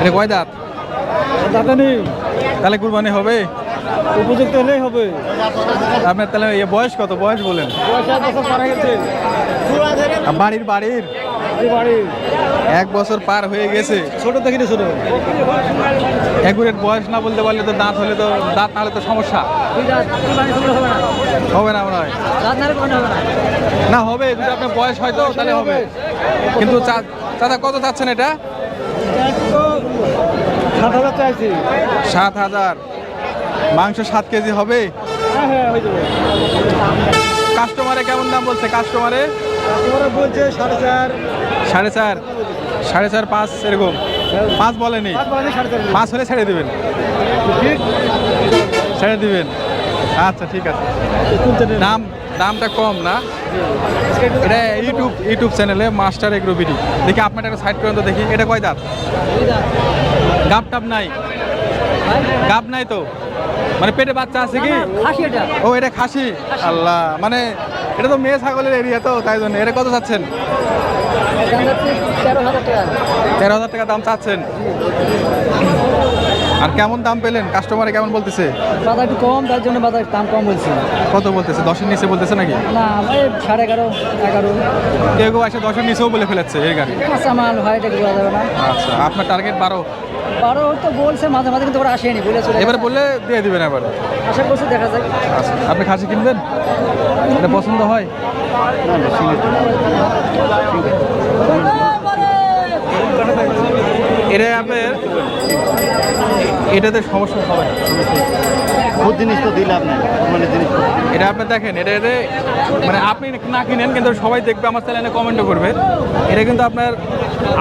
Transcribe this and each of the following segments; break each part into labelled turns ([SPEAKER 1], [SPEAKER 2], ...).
[SPEAKER 1] এটা কয় দাঁত?
[SPEAKER 2] দাদা নেই।
[SPEAKER 1] তাহলে কুরবানি হবে?
[SPEAKER 2] উপযুক্ত হলেই হবে।
[SPEAKER 1] আপনার তাহলে এ বয়স কত? বয়স বলেন। বাড়ির বাড়ির? এক বছর পার হয়ে গেছে।
[SPEAKER 2] ছোট থেকে ছোট।
[SPEAKER 1] একুরেট বয়স না বলতে পারলে তো দাঁত হলে তো দাঁত না হলে তো সমস্যা। হবে না মনে হয়। না হবে যদি আপনার বয়স হয় তো তাহলে হবে। কিন্তু চা- চাচা কত চাচ্ছেন এটা?
[SPEAKER 2] সাত হাজার চাইছি।
[SPEAKER 1] সাত হাজার। মাংস সাত কেজি হবে?
[SPEAKER 2] হ্যাঁ হ্যাঁ
[SPEAKER 1] কাস্টমারে কেমন দাম বলছে কাস্টমারে?
[SPEAKER 2] বলছে সাড়ে চার।
[SPEAKER 1] সাড়ে চার। সাড়ে চার পাঁচ এরকম। পাঁচ বলেনি।
[SPEAKER 2] পাঁচ
[SPEAKER 1] হলে ছেড়ে দেবেন। ছেড়ে দিবেন। আচ্ছা ঠিক আছে। দাম দামটা কম না? এটা ইউটিউব ইউটিউব চ্যানেলে মাস্টার এগ্রো বিডি দেখি আপনার একটা সাইড করেন তো দেখি। এটা কয় দাঁত? গাপ টাপ নাই? গাপ নাই তো? মানে পেটে বাচ্চা আছে কি?
[SPEAKER 2] খাসি
[SPEAKER 1] ও এটা খাসি? আল্লাহ মানে এটা তো মেয়ে ছাগলের এরিয়া তো তাই জন্য। এটা কত চাচ্ছেন?
[SPEAKER 2] তেরো হাজার টাকা
[SPEAKER 1] দাম চাচ্ছেন। আর কেমন দাম পেলেন? কাস্টমারে কেমন বলতেছে?
[SPEAKER 2] বাজার একটু কম তার জন্য বাজার দাম কম বলছি।
[SPEAKER 1] কত বলতেছে? দশের নিচে বলতেছে নাকি?
[SPEAKER 2] না এই সাড়ে এগারো এগারো।
[SPEAKER 1] কেউ কেউ এসে দশের নিচেও বলে ফেলেছে এই গাড়ি।
[SPEAKER 2] কাঁচা মাল হয় এটা বোঝা যাবে না?
[SPEAKER 1] আচ্ছা আপনার টার্গেট বারো।
[SPEAKER 2] বারো তো বলছে মাঝে মাঝে কিন্তু ওরা আসেনি বলে চলে
[SPEAKER 1] এবার বললে দিয়ে দিবেন এবার
[SPEAKER 2] আশা করছি দেখা যায়
[SPEAKER 1] আচ্ছা আপনি খাসি কিনবেন? এটা পছন্দ হয়? এটা আপনার এটাতে সমস্যা হবে না।
[SPEAKER 3] বহুত জিনিস তো দিলাম না মানে জিনিস
[SPEAKER 1] এটা আপনি দেখেন এটা এতে মানে আপনি না কিনেন কিন্তু সবাই দেখবে আমার চ্যানেলে কমেন্টও করবে এটা কিন্তু আপনার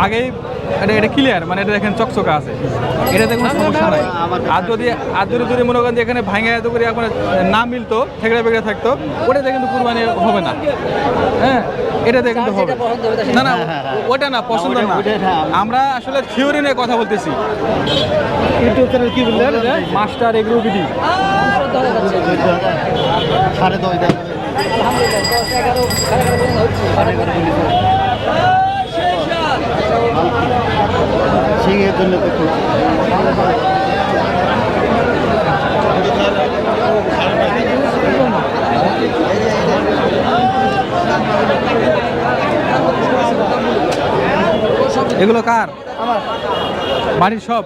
[SPEAKER 1] আগেই এটা এটা ক্লিয়ার মানে এটা দেখেন চকচকা আছে এটাতে কোনো সমস্যা নাই আর যদি আর যদি যদি মনে করেন যে এখানে ভাঙে এত করে আপনার না মিলতো ঠেকড়ে বেগড়ে থাকতো ওটাতে কিন্তু কুরবানি হবে না হ্যাঁ এটাতে কিন্তু হবে না না ওটা না পছন্দ না। আমরা আসলে থিওরি নিয়ে কথা বলতেছি
[SPEAKER 2] ইউটিউব চ্যানেল কি বললেন
[SPEAKER 1] মাস্টার এগ্রো বিডি
[SPEAKER 3] সাড়ে দশ দাম সিংহের জন্য তো
[SPEAKER 1] এগুলো কার? বাড়ির সব?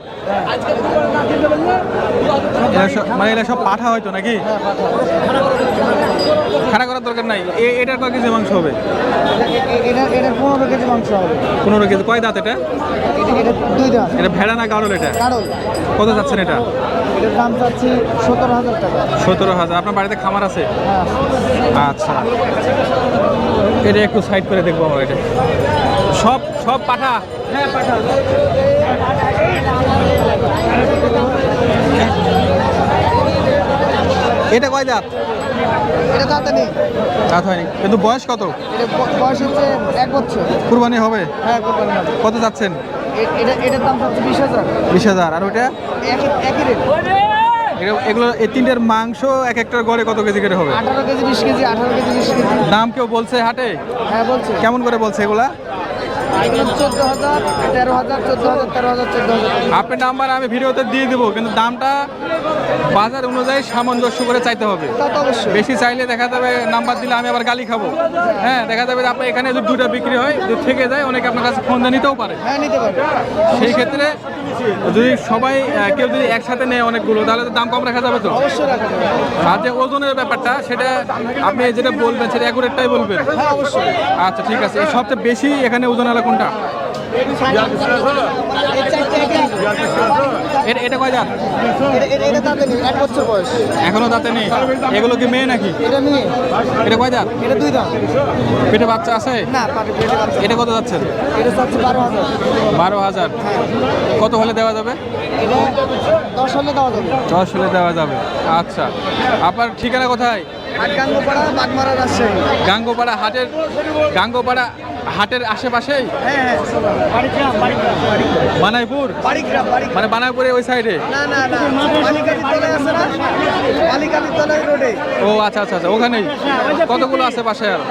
[SPEAKER 1] মানে এরা সব পাঠা হয়তো নাকি? খাড়া করার দরকার নাই। এটার কয় কেজি মাংস হবে?
[SPEAKER 2] পনেরো কেজি। মাংস হবে
[SPEAKER 1] পনেরো কেজি কয় দাঁত এটা?
[SPEAKER 2] দুই দাম
[SPEAKER 1] এটা ভেড়া না গাড়ল এটা? কত যাচ্ছেন এটা?
[SPEAKER 2] সতেরো হাজার।
[SPEAKER 1] সতেরো হাজার আপনার বাড়িতে খামার আছে? আচ্ছা। এটা একটু সাইড করে দেখব আমরা এটা। সব সব পাঠা।
[SPEAKER 2] হ্যাঁ পাঠা।
[SPEAKER 1] এটা কয় দাঁত?
[SPEAKER 2] এটা দাঁতে নেই
[SPEAKER 1] দাঁত হয়নি। কিন্তু বয়স কত?
[SPEAKER 2] বয়স হচ্ছে এক বছর।
[SPEAKER 1] কুরবানি হবে?
[SPEAKER 2] হ্যাঁ কোরবানি হবে।
[SPEAKER 1] কত যাচ্ছেন?
[SPEAKER 2] এটা এটার দাম চাচ্ছি বিশ হাজার।
[SPEAKER 1] বিশ হাজার। আর ওইটা?
[SPEAKER 2] একই রেট
[SPEAKER 1] এগুলো- এগুলো এই তিনটের মাংস এক একটার গড়ে কত কেজি করে হবে?
[SPEAKER 2] আঠারো কেজি বিশ কেজি আঠারো কেজি বিশ কেজি।
[SPEAKER 1] দাম কেউ বলছে হাটে?
[SPEAKER 2] হ্যাঁ বলছে।
[SPEAKER 1] কেমন করে বলছে এগুলা?
[SPEAKER 2] চোদ্দ হাজার তেরো হাজার চোদ্দ হাজার তেরো হাজার চোদ্দ হাজার
[SPEAKER 1] আপনার নাম্বার আমি ভিডিওতে দিয়ে দেবো কিন্তু দামটা বাজার অনুযায়ী সামঞ্জস্য করে চাইতে হবে। বেশি চাইলে দেখা যাবে নাম্বার দিলে আমি আবার গালি খাব। হ্যাঁ দেখা যাবে আপনার এখানে যদি দুটা বিক্রি হয় যদি থেকে যায় অনেকে আপনার কাছে ফোন নিতেও পারে।
[SPEAKER 2] হ্যাঁ নিতে পারবে
[SPEAKER 1] সেই ক্ষেত্রে যদি সবাই কেউ যদি একসাথে নেয় অনেকগুলো তাহলে তো দাম কম রাখা যাবে তো?
[SPEAKER 2] অবশ্যই রাখা যাবে।
[SPEAKER 1] আর যে ওজনের ব্যাপারটা সেটা আপনি যেটা বলবেন সেটা অ্যাকুরেটটাই বলবেন।
[SPEAKER 2] হ্যাঁ অবশ্যই।
[SPEAKER 1] আচ্ছা ঠিক আছে। সবচেয়ে বেশি এখানে ওজন হলো কোনটা। এটা কয় দাঁত?
[SPEAKER 2] এটা- দাঁতে নেই এক বছর বয়স।
[SPEAKER 1] এখনও দাঁতে নেই? এগুলো কি মেয়ে নাকি?
[SPEAKER 2] এটা নিয়ে
[SPEAKER 1] এটা কয় দাঁত?
[SPEAKER 2] এটা দুই দাম
[SPEAKER 1] পেটে বাচ্চা আছে?
[SPEAKER 2] না পেটে বাচ্চা।
[SPEAKER 1] এটা কত যাচ্ছেন?
[SPEAKER 2] এটা বারো হাজার।
[SPEAKER 1] বারো হাজার। কত হলে দেওয়া যাবে?
[SPEAKER 2] দশ হলে দেওয়া যাবে।
[SPEAKER 1] দশ হলে দেওয়া যাবে। আচ্ছা। আপনার ঠিকানা কোথায়?
[SPEAKER 2] গাঙ্গপাড়া বাগমারা রাজশাহী।
[SPEAKER 1] গাঙ্গোপাড়া হাটের গাঙ্গোপাড়া হাটের আশেপাশেই
[SPEAKER 2] হ্যাঁ হ্যাঁ বাড়িগ্রাম
[SPEAKER 1] বানাইপুর মানে বানাইপুরে ওই সাইডে?
[SPEAKER 2] না না না বালিকালির আছে না? বালিকালির তলায় রোডে।
[SPEAKER 1] ও আচ্ছা আচ্ছা আচ্ছা ওখানেই। কতগুলো আছে বাসায় আর?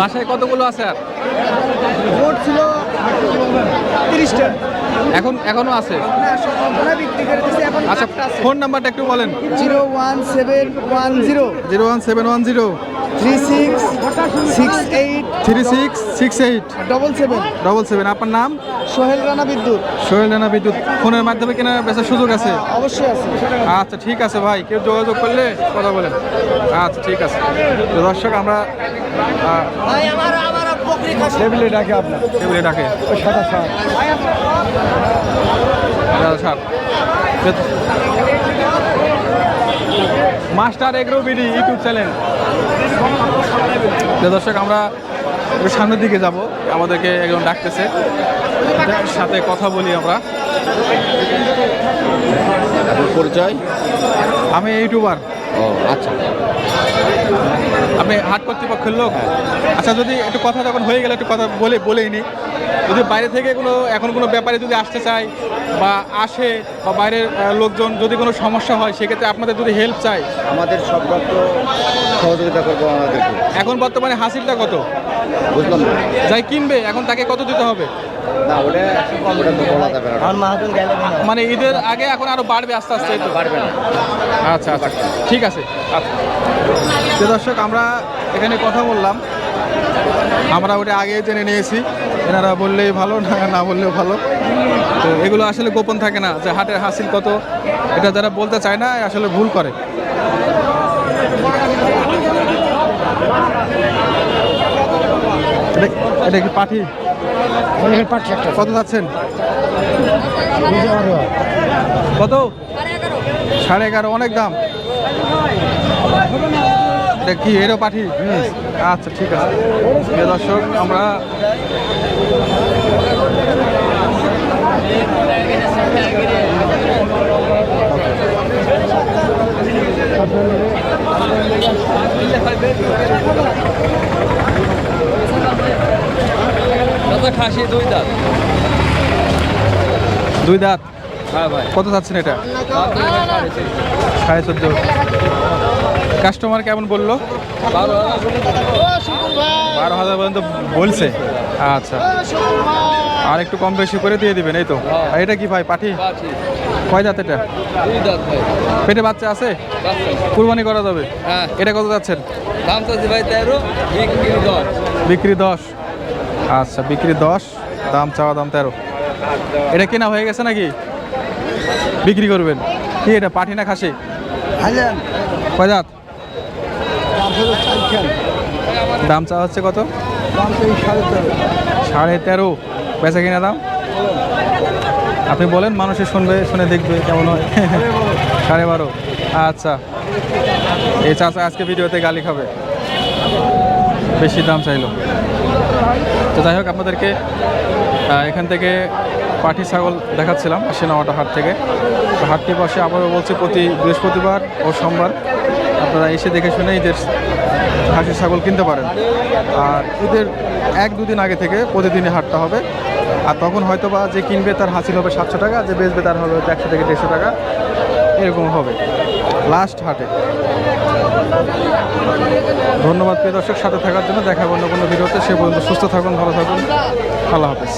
[SPEAKER 1] বাসায় কতগুলো আছে আর?
[SPEAKER 2] ছিল তিরিশটা।
[SPEAKER 1] এখন এখনও আছে? আচ্ছা ফোন নাম্বারটা একটু বলেন।
[SPEAKER 2] Zero one seven one zero.
[SPEAKER 1] Zero one seven one zero.
[SPEAKER 2] Three six six eight
[SPEAKER 1] three six six eight.
[SPEAKER 2] Double seven.
[SPEAKER 1] Double seven আপনার নাম?
[SPEAKER 2] সোহেল রানা বিদ্যুৎ।
[SPEAKER 1] সোহেল রানা বিদ্যুৎ। ফোনের মাধ্যমে কেনার বেচার সুযোগ আছে?
[SPEAKER 2] অবশ্যই আছে।
[SPEAKER 1] আচ্ছা ঠিক আছে ভাই কেউ যোগাযোগ করলে কথা বলেন। আচ্ছা ঠিক আছে। দর্শক আমরা
[SPEAKER 3] টেবিলে ডাকে আপনার?
[SPEAKER 1] টেবিলে ডাকে।
[SPEAKER 3] ওই সাদা সার
[SPEAKER 1] দাদা সাহেব master agro BD YouTube channel. দর্শক আমরা সামনের দিকে যাব। আমাদেরকে একজন ডাকতেছে। সাথে কথা বলি আমরা।
[SPEAKER 3] পরিচয়?
[SPEAKER 1] আমি ইউটিউবার।
[SPEAKER 3] ও আচ্ছা।
[SPEAKER 1] আপনি হাট কর্তৃপক্ষের লোক? আচ্ছা যদি একটু কথা যখন হয়ে গেলে একটু কথা বলে বলেই নি। যদি বাইরে থেকে কোনো এখন কোনো ব্যাপারে যদি আসতে চায় বা আসে বা বাইরের লোকজন যদি কোনো সমস্যা হয় সেক্ষেত্রে আপনাদের যদি হেল্প চাই
[SPEAKER 3] আমাদের সব রক্ত সহযোগিতা করব আমাদেরকে।
[SPEAKER 1] এখন বর্তমানে হাসিলটা কত?
[SPEAKER 3] বুঝলাম
[SPEAKER 1] যাই কিনবে এখন তাকে কত দিতে হবে?
[SPEAKER 3] না ওটা ওটা বলা যাবে না
[SPEAKER 2] আমার মাহাজন গেলে
[SPEAKER 1] মানে ঈদের আগে এখন আরও বাড়বে আস্তে আস্তে
[SPEAKER 3] পারবে না
[SPEAKER 1] আচ্ছা আচ্ছা। ঠিক আছে আচ্ছা। দর্শক আমরা এখানে কথা বললাম। আমরা ওটা আগে জেনে নিয়েছি। এনারা বললেই ভালো না না বললেও ভালো। তো এগুলো আসলে গোপন থাকে না যে হাটের হাসিল কত। এটা যারা বলতে চায় না আসলে ভুল করে। এটা- এটা কি পাঠি কত যাচ্ছেন? কত? সাড়ে এগারো অনেক দাম। কি এরও পাঠি। আচ্ছা ঠিক আছে। দর্শক আমরা
[SPEAKER 4] খাসি দুই দাঁত।
[SPEAKER 1] দুই দাঁত?
[SPEAKER 4] হ্যাঁ ভাই।
[SPEAKER 1] কত যাচ্ছেন এটা? সাড়ে চোদ্দ। কাস্টমার কেমন বলল?
[SPEAKER 4] বারো
[SPEAKER 1] হাজার। পর্যন্ত বলছে। আচ্ছা। আর একটু কম বেশি করে দিয়ে দিবেন এই তো। আর এটা কি ভাই পাঠি কয় দাঁত এটা? পেটে বাচ্চা আছে? কুরবানি করা যাবে?
[SPEAKER 4] হ্যাঁ।
[SPEAKER 1] এটা কত যাচ্ছেন
[SPEAKER 4] দাম চাচ্ছি ভাই তেরো বিক্রি দশ।
[SPEAKER 1] বিক্রি দশ। আচ্ছা বিক্রি দশ দাম চাওয়া দাম তেরো। এটা কেনা হয়ে গেছে নাকি? বিক্রি করবেন। কি এটা পাঠি না খাসি? দাঁত? দাম চাওয়া হচ্ছে কত?
[SPEAKER 2] দাম সাড়ে তেরো।
[SPEAKER 1] পয়সা কিনা দাম? আপনি বলেন মানুষে শুনবে শুনে দেখবে কেমন হয়। সাড়ে বারো। আচ্ছা। এই চাচা আজকে ভিডিওতে গালি খাবে। বেশি দাম চাইলো। তো যাই হোক, আপনাদেরকে এখান থেকে পাঠি ছাগল দেখাচ্ছিলাম আশিনাওয়াটা হাট থেকে। তো হাটটি বসে আবারও বলছি, প্রতি বৃহস্পতিবার ও সোমবার আপনারা এসে দেখে শুনে ঈদের হাসি ছাগল কিনতে পারেন। আর ঈদের এক দুদিন আগে থেকে প্রতিদিনই হাটটা হবে। আর তখন হয়তো বা যে কিনবে তার হাসিল হবে সাতশো টাকা, যে বেচবে তার হবে একশো থেকে দেড়শো টাকা। এরকম হবে। লাস্ট হাটে ধন্যবাদ প্রিয় দর্শক, সাথে থাকার জন্য দেখা অন্য কোনো ভিডিওতে। সে পর্যন্ত সুস্থ থাকুন, ভালো থাকুন। আল্লাহ হাফেজ।